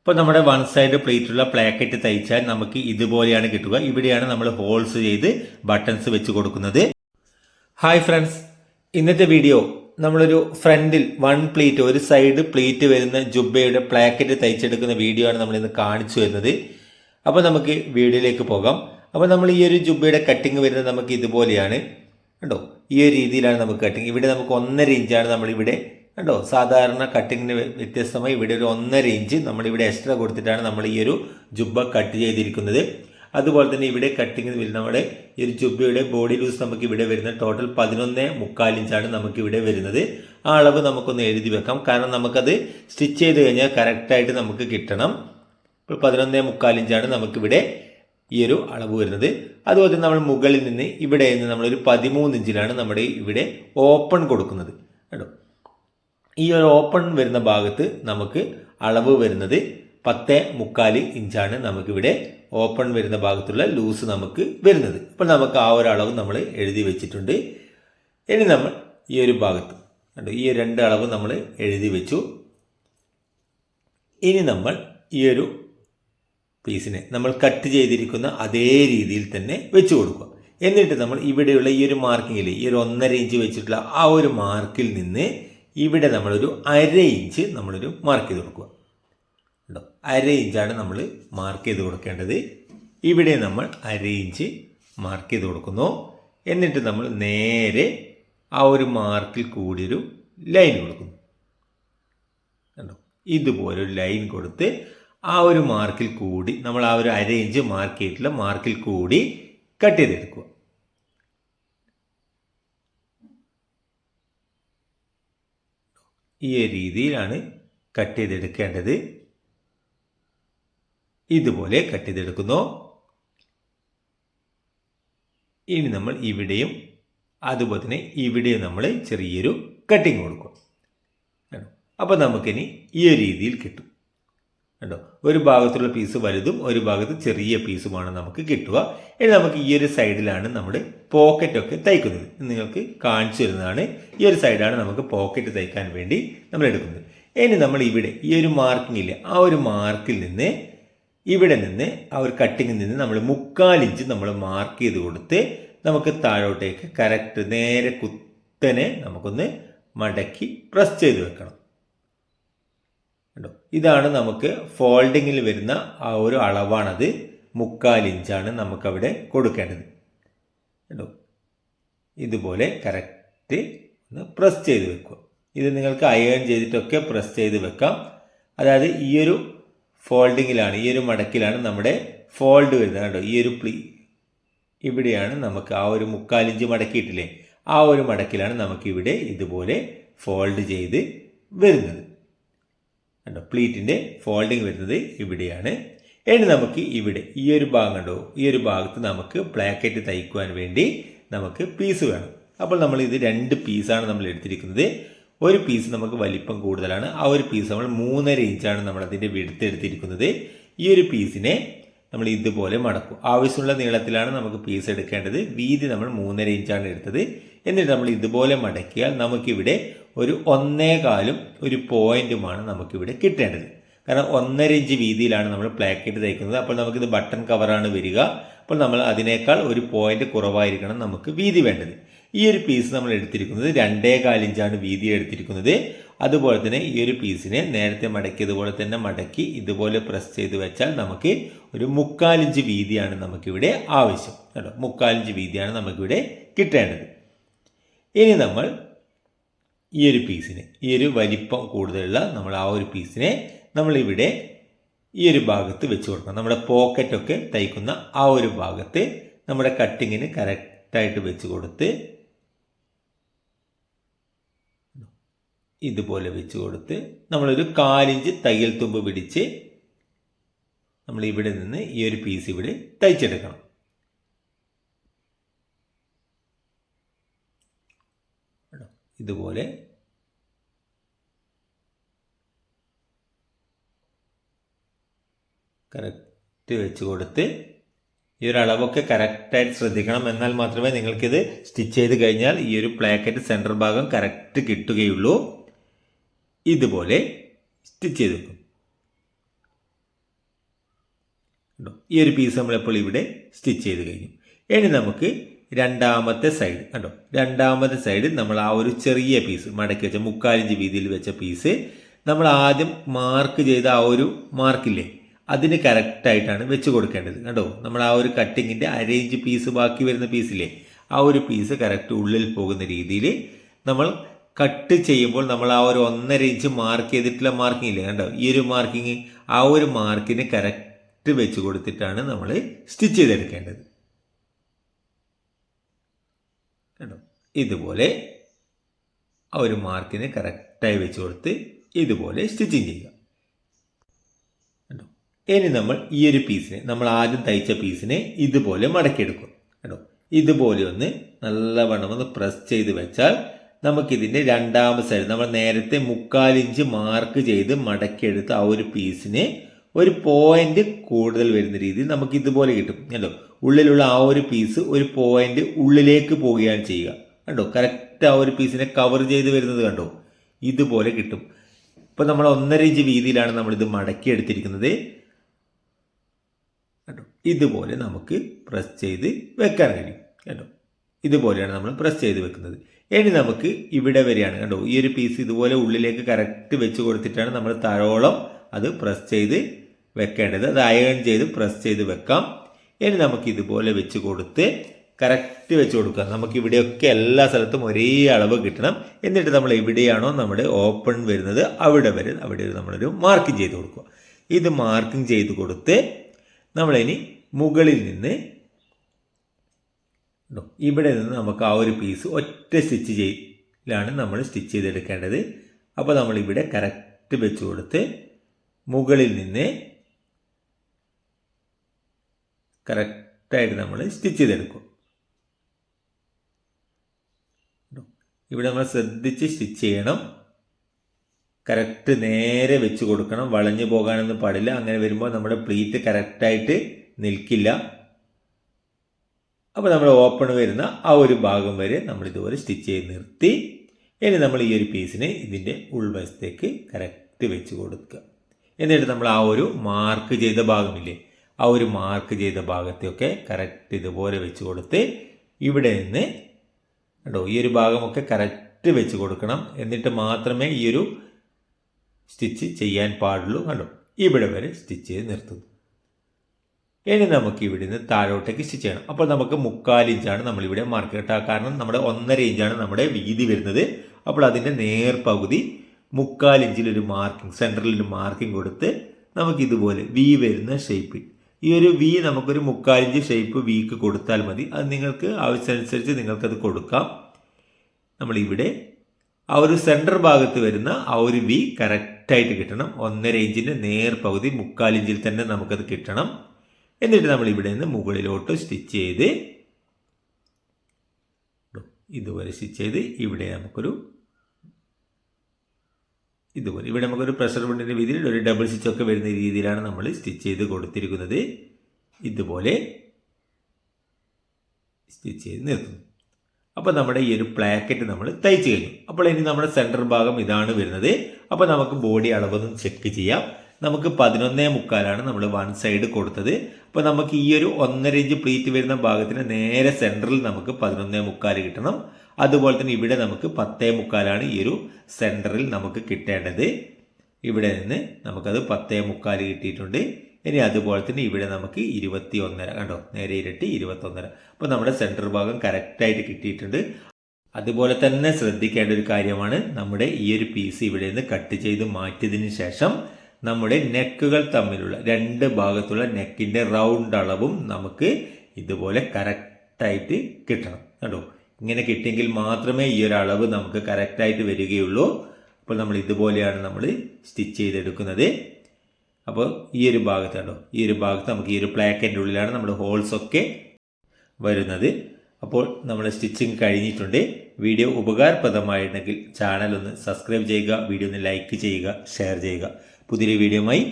ഇപ്പോൾ നമ്മുടെ one side പ്ലേറ്റുള്ള പ്ലാക്കറ്റ് തയ്ച്ചാൽ നമുക്ക് ഇതുപോലെയാണ് കിട്ടുക. ഇവിടെയാണ് നമ്മൾ ഹോൾസ് ചെയ്ത് ബട്ടൺസ് വെച്ച് കൊടുക്കുന്നത്. ഹായ് ഫ്രണ്ട്സ് ഇന്നത്തെ വീഡിയോ നമ്മളൊരു ഫ്രണ്ടിൽ വൺ പ്ലേറ്റ് ഒരു സൈഡ് പ്ലേറ്റ് വരുന്ന ജുബയുടെ പ്ലാക്കറ്റ് തയ്ച്ചെടുക്കുന്ന വീഡിയോ ആണ് നമ്മൾ ഇന്ന് കാണിച്ചു വരുന്നത് അപ്പോൾ നമുക്ക് വീഡിയോയിലേക്ക് പോകാം. അപ്പോൾ നമ്മൾ ഈ ഒരു ജുബയുടെ കട്ടിങ് വരുന്നത് നമുക്ക് ഇതുപോലെയാണ്. കണ്ടോ? ഈ ഒരു രീതിയിലാണ് നമുക്ക് കട്ടിങ് ഇവിടെ നമുക്ക് ഒന്നര ഇഞ്ചാണ് നമ്മളിവിടെ കണ്ടോ? സാധാരണ കട്ടിങ്ങിന് വ്യത്യസ്തമായി ഇവിടെ ഒരു ഒന്നര ഇഞ്ച് നമ്മളിവിടെ എക്സ്ട്രാ കൊടുത്തിട്ടാണ് നമ്മൾ ഈ ഒരു ജുബ കട്ട് ചെയ്തിരിക്കുന്നത്. അതുപോലെ തന്നെ ഇവിടെ കട്ടിങ് വരുന്ന നമ്മുടെ ഈ ഒരു ജുബയുടെ ബോഡി ലൂസ് നമുക്ക് ഇവിടെ വരുന്നത് ടോട്ടൽ പതിനൊന്ന് മുക്കാലിഞ്ചാണ് നമുക്ക് ഇവിടെ വരുന്നത്. ആ അളവ് നമുക്കൊന്ന് എഴുതി വെക്കാം. കാരണം നമുക്കത് സ്റ്റിച്ച് ചെയ്ത് കഴിഞ്ഞാൽ കറക്റ്റായിട്ട് നമുക്ക് കിട്ടണം. ഇപ്പോൾ പതിനൊന്ന് മുക്കാലിഞ്ചാണ് നമുക്കിവിടെ ഈ ഒരു അളവ് വരുന്നത്. അതുപോലെ തന്നെ നമ്മൾ മുകളിൽ നിന്ന് ഇവിടെ നിന്ന് നമ്മളൊരു പതിമൂന്ന് ഇഞ്ചിലാണ് നമ്മുടെ ഇവിടെ ഓപ്പൺ കൊടുക്കുന്നത്. ഈ ഒരു ഓപ്പൺ വരുന്ന ഭാഗത്ത് നമുക്ക് അളവ് വരുന്നത് പത്ത് മുക്കാൽ ഇഞ്ചാണ് നമുക്കിവിടെ ഓപ്പൺ വരുന്ന ഭാഗത്തുള്ള ലൂസ് നമുക്ക് വരുന്നത്. അപ്പോൾ നമുക്ക് ആ ഒരു അളവ് നമ്മൾ എഴുതി വെച്ചിട്ടുണ്ട്. ഇനി നമ്മൾ ഈ ഒരു ഭാഗത്ത് കണ്ടു ഈ രണ്ട് അളവ് നമ്മൾ എഴുതി വെച്ചു. ഇനി നമ്മൾ ഈ ഒരു പീസിനെ നമ്മൾ കട്ട് ചെയ്തിരിക്കുന്ന അതേ രീതിയിൽ തന്നെ വെച്ച് കൊടുക്കുക. എന്നിട്ട് നമ്മൾ ഇവിടെയുള്ള ഈ ഒരു മാർക്കിങ്ങിൽ ഈ ഒരു ഒന്നര ഇഞ്ച് വെച്ചിട്ടുള്ള ആ ഒരു മാർക്കിൽ നിന്ന് ഇവിടെ നമ്മളൊരു അര ഇഞ്ച് നമ്മളൊരു മാർക്ക് ചെയ്ത് കൊടുക്കുക. ഉണ്ടോ അര ഇഞ്ചാണ് നമ്മൾ മാർക്ക് ചെയ്ത് കൊടുക്കേണ്ടത്. ഇവിടെ നമ്മൾ അര ഇഞ്ച് മാർക്ക് ചെയ്ത് കൊടുക്കുന്നു. എന്നിട്ട് നമ്മൾ നേരെ ആ ഒരു മാർക്കിൽ കൂടിയൊരു ലൈൻ കൊടുക്കുന്നു. കണ്ടോ? ഇതുപോലെ ഒരു ലൈൻ കൊടുത്ത് ആ ഒരു മാർക്കിൽ കൂടി നമ്മൾ ആ ഒരു അര ഇഞ്ച് മാർക്ക് ചെയ്തിട്ടുള്ള മാർക്കിൽ കൂടി കട്ട് ചെയ്തെടുക്കുക. ഈ രീതിയിലാണ് കട്ട് ചെയ്തെടുക്കേണ്ടത്. ഇതുപോലെ കട്ട് ചെയ്തെടുക്കുന്നു. ഇനി നമ്മൾ ഇവിടെയും അതുപോലെ തന്നെ ഇവിടെയും നമ്മൾ ചെറിയൊരു കട്ടിങ് കൊടുക്കും. അപ്പോൾ നമുക്കിനി ഈ രീതിയിൽ കിട്ടും. കണ്ടോ? ഒരു ഭാഗത്തുള്ള പീസ് വലുതും ഒരു ഭാഗത്ത് ചെറിയ പീസുമാണ് നമുക്ക് കിട്ടുക. ഇനി നമുക്ക് ഈ ഒരു സൈഡിലാണ് പോക്കറ്റ് പോക്കറ്റൊക്കെ തയ്ക്കുന്നത്. നിങ്ങൾക്ക് കാണിച്ചു തരുന്നതാണ്. ഈ ഒരു സൈഡാണ് നമുക്ക് പോക്കറ്റ് തയ്ക്കാൻ വേണ്ടി നമ്മൾ എടുക്കുന്നത്. ഇനി നമ്മൾ ഇവിടെ ഈ ഒരു മാർക്കിംഗ് ആ ഒരു മാർക്കിൽ നിന്ന് ഇവിടെ നിന്ന് ആ ഒരു കട്ടിങ്ങിൽ നിന്ന് നമ്മൾ മുക്കാലിഞ്ച് നമ്മൾ മാർക്ക് ചെയ്ത് കൊടുത്ത് നമുക്ക് താഴോട്ടേക്ക് കറക്റ്റ് നേരെ കുത്തനെ നമുക്കൊന്ന് മടക്കി പ്രസ് ചെയ്ത് വെക്കണം. കണ്ടോ? ഇതാണ് നമുക്ക് ഫോൾഡിങ്ങിൽ വരുന്ന ആ ഒരു അളവാണത്. മുക്കാൽ ഇഞ്ചാണ് നമുക്കവിടെ കൊടുക്കേണ്ടത്. കണ്ടോ? ഇതുപോലെ കറക്റ്റ് ഒന്ന് പ്രസ് ചെയ്ത് വെക്കുക. ഇത് നിങ്ങൾക്ക് അയൺ ചെയ്തിട്ടൊക്കെ പ്രസ് ചെയ്ത് വെക്കാം. അതായത് ഈ ഒരു ഫോൾഡിങ്ങിലാണ് ഈ ഒരു മടക്കിലാണ് നമ്മുടെ ഫോൾഡ് വരുന്നത്. കണ്ടോ? ഈ ഒരു പ്ലീ ഇവിടെയാണ് നമുക്ക് ആ ഒരു മുക്കാലിഞ്ച് മടക്കിയിട്ടില്ലേ? ആ ഒരു മടക്കിലാണ് നമുക്കിവിടെ ഇതുപോലെ ഫോൾഡ് ചെയ്ത് വരുന്നത്. കണ്ടോ? പ്ലീറ്റിന്റെ ഫോൾഡിങ് വരുന്നത് ഇവിടെയാണ്. ഇനി നമുക്ക് ഇവിടെ ഈ ഒരു ഭാഗം കണ്ടോ? ഈ ഒരു ഭാഗത്ത് നമുക്ക് ബ്ലാക്കറ്റ് തയ്ക്കുവാൻ വേണ്ടി നമുക്ക് പീസ് വേണം. അപ്പോൾ നമ്മൾ ഇത് രണ്ട് പീസാണ് നമ്മൾ എടുത്തിരിക്കുന്നത്. ഒരു പീസ് നമുക്ക് വലിപ്പം കൂടുതലാണ്. ആ ഒരു പീസ് നമ്മൾ മൂന്നര ഇഞ്ചാണ് നമ്മൾ അതിന്റെ വിടുത്ത് എടുത്തിരിക്കുന്നത്. ഈ ഒരു പീസിനെ നമ്മൾ ഇതുപോലെ മടക്കും. ആവശ്യമുള്ള നീളത്തിലാണ് നമുക്ക് പീസ് എടുക്കേണ്ടത്. വീതി നമ്മൾ മൂന്നര ഇഞ്ചാണ് എടുത്തത്. എന്നിട്ട് നമ്മൾ ഇതുപോലെ മടക്കിയാൽ നമുക്കിവിടെ ഒരു ഒന്നേ കാലും ഒരു പോയിന്റുമാണ് നമുക്കിവിടെ കിട്ടേണ്ടത്. കാരണം ഒന്നര ഇഞ്ച് വീതിയിലാണ് നമ്മൾ പ്ലാക്കറ്റ് തയ്ക്കുന്നത്. അപ്പോൾ നമുക്കിത് ബട്ടൺ കവറാണ് വരിക. അപ്പോൾ നമ്മൾ അതിനേക്കാൾ ഒരു പോയിന്റ് കുറവായിരിക്കണം നമുക്ക് വീതി വേണ്ടത്. ഈ ഒരു പീസ് നമ്മൾ എടുത്തിരിക്കുന്നത് രണ്ടേ കാലിഞ്ചാണ് വീതി എടുത്തിരിക്കുന്നത്. അതുപോലെ തന്നെ ഈ ഒരു പീസിനെ നേരത്തെ മടക്കിയതുപോലെ തന്നെ മടക്കി ഇതുപോലെ പ്രസ് ചെയ്ത് വെച്ചാൽ നമുക്ക് ഒരു മുക്കാലിഞ്ച് വീതിയാണ് നമുക്കിവിടെ ആവശ്യം. കേട്ടോ മുക്കാലിഞ്ച് വീതിയാണ് നമുക്കിവിടെ കിട്ടേണ്ടത്. ഇനി നമ്മൾ ഈ ഒരു പീസിനെ ഈ ഒരു വലിപ്പം കൂടുതലുള്ള നമ്മൾ ആ ഒരു പീസിനെ നമ്മളിവിടെ ഈ ഒരു ഭാഗത്ത് വെച്ച് കൊടുക്കണം. നമ്മുടെ പോക്കറ്റൊക്കെ തയ്ക്കുന്ന ആ ഒരു ഭാഗത്ത് നമ്മുടെ കട്ടിങ്ങിന് കറക്റ്റായിട്ട് വെച്ച് കൊടുത്ത് ഇതുപോലെ വെച്ച് കൊടുത്ത് നമ്മളൊരു കാലിഞ്ച് തയ്യൽ തുമ്പ് പിടിച്ച് നമ്മൾ ഇവിടെ നിന്ന് ഈ ഒരു പീസ് ഇവിടെ തയ്ച്ചെടുക്കണം. ഇതുപോലെ കറക്റ്റ് വെച്ച് കൊടുത്ത് ഈ ഒരു അളവൊക്കെ കറക്റ്റായിട്ട് ശ്രദ്ധിക്കണം. എന്നാൽ മാത്രമേ നിങ്ങൾക്കിത് സ്റ്റിച്ച് ചെയ്ത് കഴിഞ്ഞാൽ ഈ ഒരു പ്ലാക്കറ്റ് സെന്റർ ഭാഗം കറക്റ്റ് കിട്ടുകയുള്ളൂ. ഇതുപോലെ സ്റ്റിച്ച് ചെയ്ത് വെക്കും. ഈ ഒരു പീസ് നമ്മളിപ്പോൾ ഇവിടെ സ്റ്റിച്ച് ചെയ്ത് കഴിഞ്ഞു. ഇനി നമുക്ക് രണ്ടാമത്തെ സൈഡ് കണ്ടോ? രണ്ടാമത്തെ സൈഡ് നമ്മൾ ആ ഒരു ചെറിയ പീസ് മടക്കി വെച്ച മുക്കാലിഞ്ച് വീതിയിൽ വെച്ച പീസ് നമ്മൾ ആദ്യം മാർക്ക് ചെയ്ത ആ ഒരു മാർക്കില്ലേ അതിന് കറക്റ്റായിട്ടാണ് വെച്ച് കൊടുക്കേണ്ടത്. കണ്ടോ? നമ്മൾ ആ ഒരു കട്ടിങ്ങിന്റെ അരേഞ്ച് പീസ് ബാക്കി വരുന്ന പീസില്ലേ ആ ഒരു പീസ് കറക്റ്റ് ഉള്ളിൽ പോകുന്ന രീതിയിൽ നമ്മൾ കട്ട് ചെയ്യുമ്പോൾ നമ്മൾ ആ ഒരു ഒന്നര ഇഞ്ച് മാർക്ക് ചെയ്തിട്ടുള്ള മാർക്കിംഗ് ഇല്ലേ? കണ്ടോ? ഈ ഒരു മാർക്കിങ് ആ ഒരു മാർക്കിന് കറക്റ്റ് വെച്ച് കൊടുത്തിട്ടാണ് നമ്മൾ സ്റ്റിച്ച് ചെയ്തെടുക്കേണ്ടത് കണ്ടോ ഇതുപോലെ ആ ഒരു മാർക്കിനെ കറക്റ്റായി വെച്ച് കൊടുത്ത് ഇതുപോലെ സ്റ്റിച്ചിങ് ചെയ്യുക. കേട്ടോ ഇനി നമ്മൾ ഈ ഒരു പീസിനെ നമ്മൾ ആദ്യം തയ്ച്ച പീസിനെ ഇതുപോലെ മടക്കിയെടുക്കും. കേട്ടോ ഇതുപോലെ ഒന്ന് നല്ലവണ്ണം ഒന്ന് പ്രസ് ചെയ്ത് വെച്ചാൽ നമുക്കിതിന്റെ രണ്ടാമത്തെ സൈഡ് നമ്മൾ നേരത്തെ മുക്കാലിഞ്ച് മാർക്ക് ചെയ്ത് മടക്കിയെടുത്ത ആ ഒരു പീസിന് ഒരു പോയിന്റ് കൂടുതൽ വരുന്ന രീതിയിൽ നമുക്ക് ഇതുപോലെ കിട്ടും. കേട്ടോ ഉള്ളിലുള്ള ആ ഒരു പീസ് ഒരു പോയിന്റ് ഉള്ളിലേക്ക് പോവുകയാണ് ചെയ്യുക. കണ്ടോ? കറക്റ്റ് ആ ഒരു പീസിനെ കവർ ചെയ്ത് വരുന്നത് കണ്ടോ? ഇതുപോലെ കിട്ടും. ഇപ്പം നമ്മൾ ഒന്നര ഇഞ്ച് വീതിയിലാണ് നമ്മളിത് മടക്കി എടുത്തിരിക്കുന്നത്. കേട്ടോ ഇതുപോലെ നമുക്ക് പ്രസ് ചെയ്ത് വെക്കാൻ കഴിയും. കേട്ടോ ഇതുപോലെയാണ് നമ്മൾ പ്രസ് ചെയ്ത് വെക്കുന്നത്. ഇനി നമുക്ക് ഇവിടെ വരെയാണ്. കണ്ടോ? ഈ ഒരു പീസ് ഇതുപോലെ ഉള്ളിലേക്ക് കറക്റ്റ് വെച്ച് കൊടുത്തിട്ടാണ് നമ്മൾ താഴോളം അത് പ്രസ് ചെയ്ത് വെക്കേണ്ടത്. അത് അയൺ ചെയ്ത് പ്രസ് ചെയ്ത് വെക്കാം. ഇനി നമുക്ക് ഇതുപോലെ വെച്ച് കൊടുത്ത് കറക്റ്റ് വെച്ച് കൊടുക്കുക. നമുക്ക് ഇവിടെയൊക്കെ എല്ലാ സ്ഥലത്തും ഒരേ അളവ് കിട്ടണം. എന്നിട്ട് നമ്മൾ എവിടെയാണോ നമ്മുടെ ഓപ്പൺ വരുന്നത് അവിടെ വരെ അവിടെ നമ്മളൊരു മാർക്കിംഗ് ചെയ്ത് കൊടുക്കുക. ഇത് മാർക്കിംഗ് ചെയ്ത് കൊടുത്ത് നമ്മളിനി മുകളിൽ നിന്ന്? ഇവിടെ നിന്ന് നമുക്ക് ആ ഒരു പീസ് ഒറ്റ സ്റ്റിച്ച് ചെയ്യലാണ് നമ്മൾ സ്റ്റിച്ച് ചെയ്തെടുക്കേണ്ടത്. അപ്പോൾ നമ്മൾ ഇവിടെ കറക്റ്റ് വെച്ച് കൊടുത്ത് മുകളിൽ നിന്ന് കറക്റ്റായിട്ട് നമ്മൾ സ്റ്റിച്ച് ചെയ്തെടുക്കും. ഇവിടെ നമ്മൾ ശ്രദ്ധിച്ച് സ്റ്റിച്ച് ചെയ്യണം. കറക്റ്റ് നേരെ വെച്ച് കൊടുക്കണം. വളഞ്ഞു പോകാനൊന്നും പാടില്ല. അങ്ങനെ വരുമ്പോൾ നമ്മുടെ പ്ലീറ്റ് കറക്റ്റായിട്ട് നിൽക്കില്ല. അപ്പോൾ നമ്മൾ ഓപ്പൺ വരുന്ന ആ ഒരു ഭാഗം വരെ നമ്മൾ ഇതുപോലെ സ്റ്റിച്ച് ചെയ്ത് നിർത്തി. ഇനി നമ്മൾ ഈ ഒരു പീസിനെ ഇതിന്റെ ഉൾവശത്തേക്ക് കറക്റ്റ് വെച്ച് കൊടുക്കുക. എന്നിട്ട് നമ്മൾ ആ ഒരു മാർക്ക് ചെയ്ത ഭാഗമില്ലേ ആ ഒരു മാർക്ക് ചെയ്ത ഭാഗത്തെയൊക്കെ കറക്റ്റ് ഇതുപോലെ വെച്ച് കൊടുത്ത് ഇവിടെ നിന്ന് കേട്ടോ ഈ ഒരു ഭാഗമൊക്കെ കറക്റ്റ് വെച്ച് കൊടുക്കണം. എന്നിട്ട് മാത്രമേ ഈ ഒരു സ്റ്റിച്ച് ചെയ്യാൻ പാടുള്ളൂ. കണ്ടോ? ഇവിടെ വരെ സ്റ്റിച്ച് ചെയ്ത് നിർത്തുന്നു. ഇനി നമുക്ക് ഇവിടെ നിന്ന് താഴോട്ടേക്ക് സ്റ്റിച്ച് ചെയ്യണം. അപ്പോൾ നമുക്ക് മുക്കാൽ ഇഞ്ചാണ് നമ്മളിവിടെ മാർക്ക് കിട്ടുക കാരണം നമ്മുടെ ഒന്നര ഇഞ്ചാണ് നമ്മുടെ വീതി വരുന്നത്. അപ്പോൾ അതിന്റെ നേർപകുതി മുക്കാൽ ഇഞ്ചിലൊരു മാർക്കിംഗ് സെന്ററിലൊരു മാർക്കിംഗ് കൊടുത്ത് നമുക്ക് ഇതുപോലെ വി വരുന്ന ഷേപ്പ് ഈ ഒരു വി നമുക്കൊരു മുക്കാലിഞ്ച് ഷേപ്പ് വിക്ക് കൊടുത്താൽ മതി. അത് നിങ്ങൾക്ക് ആവശ്യമനുസരിച്ച് നിങ്ങൾക്കത് കൊടുക്കാം. നമ്മളിവിടെ ആ ഒരു സെന്റർ ഭാഗത്ത് വരുന്ന ആ ഒരു വി കറക്റ്റായിട്ട് കിട്ടണം. ഒന്നര ഇഞ്ചിന്റെ നേർപകുതി മുക്കാലിഞ്ചിൽ തന്നെ നമുക്കത് കിട്ടണം. എന്നിട്ട് നമ്മൾ ഇവിടെ നിന്ന് മുകളിലോട്ട് സ്റ്റിച്ച് ചെയ്ത് ഇതുപോലെ സ്റ്റിച്ച് ചെയ്ത് ഇവിടെ നമുക്കൊരു ഇതുപോലെ. ഇവിടെ നമുക്കൊരു പ്രഷർ ബണ്ടിന്റെ രീതിയിൽ ഒരു ഡബിൾ സ്റ്റിച്ച് ഒക്കെ വരുന്ന രീതിയിലാണ് നമ്മൾ സ്റ്റിച്ച് ചെയ്ത് കൊടുത്തിരിക്കുന്നത്. ഇതുപോലെ സ്റ്റിച്ച് ചെയ്ത് നിർത്തുന്നു. അപ്പോൾ നമ്മുടെ ഈ ഒരു പ്ലാക്കറ്റ് നമ്മൾ തയ്ച്ച് കഴിഞ്ഞു. അപ്പോൾ ഇനി നമ്മുടെ സെന്റർ ഭാഗം ഇതാണ് വരുന്നത്. അപ്പോൾ നമുക്ക് ബോഡി അളവൊന്നും ചെക്ക് ചെയ്യാം. നമുക്ക് പതിനൊന്നേ മുക്കാലാണ് നമ്മൾ വൺ സൈഡ് കൊടുത്തത്. അപ്പോൾ നമുക്ക് ഈ ഒരു ഒന്നര ഇഞ്ച് പ്ലീറ്റ് വരുന്ന ഭാഗത്തിന് നേരെ സെന്ററിൽ നമുക്ക് പതിനൊന്നേ മുക്കാൽ കിട്ടണം. അതുപോലെ തന്നെ ഇവിടെ നമുക്ക് പത്തേ മുക്കാലാണ് ഈ ഒരു സെന്ററിൽ നമുക്ക് കിട്ടേണ്ടത്. ഇവിടെ നിന്ന് നമുക്കത് പത്തേ മുക്കാൽ കിട്ടിയിട്ടുണ്ട്. ഇനി അതുപോലെ തന്നെ ഇവിടെ നമുക്ക് ഇരുപത്തി ഒന്നര കണ്ടോ? നേരെ ഇരട്ടി ഇരുപത്തൊന്നര. അപ്പോൾ നമ്മുടെ സെന്റർ ഭാഗം കറക്റ്റായിട്ട് കിട്ടിയിട്ടുണ്ട്. അതുപോലെ തന്നെ ശ്രദ്ധിക്കേണ്ട ഒരു കാര്യമാണ് നമ്മുടെ ഈ ഒരു പീസ് ഇവിടെ നിന്ന് കട്ട് ചെയ്ത് മാറ്റിയതിന് ശേഷം നമ്മുടെ നെക്കുകൾ തമ്മിലുള്ള രണ്ട് ഭാഗത്തുള്ള നെക്കിന്റെ റൗണ്ട് അളവും നമുക്ക് ഇതുപോലെ കറക്റ്റായിട്ട് കിട്ടണം. കണ്ടോ? ഇങ്ങനെ കിട്ടിയെങ്കിൽ മാത്രമേ ഈ ഒരു അളവ് നമുക്ക് കറക്റ്റായിട്ട് വരികയുള്ളൂ. അപ്പോൾ നമ്മൾ ഇതുപോലെയാണ് നമ്മൾ സ്റ്റിച്ച് ചെയ്തെടുക്കുന്നത്. അപ്പോൾ ഈ ഒരു ഭാഗത്ത് കണ്ടോ? ഈ ഒരു ഭാഗത്ത് നമുക്ക് ഈ ഒരു പ്ലാക്കന്റെ ഉള്ളിലാണ് നമ്മുടെ ഹോൾസ് ഒക്കെ വരുന്നത്. അപ്പോൾ നമ്മൾ സ്റ്റിച്ചിങ് കഴിഞ്ഞിട്ടുണ്ട്. വീഡിയോ ഉപകാരപ്രദമായിട്ടുണ്ടെങ്കിൽ ചാനൽ ഒന്ന് സബ്സ്ക്രൈബ് ചെയ്യുക വീഡിയോ ഒന്ന് ലൈക്ക് ചെയ്യുക ഷെയർ ചെയ്യുക. പുതിയൊരു വീഡിയോയുമായി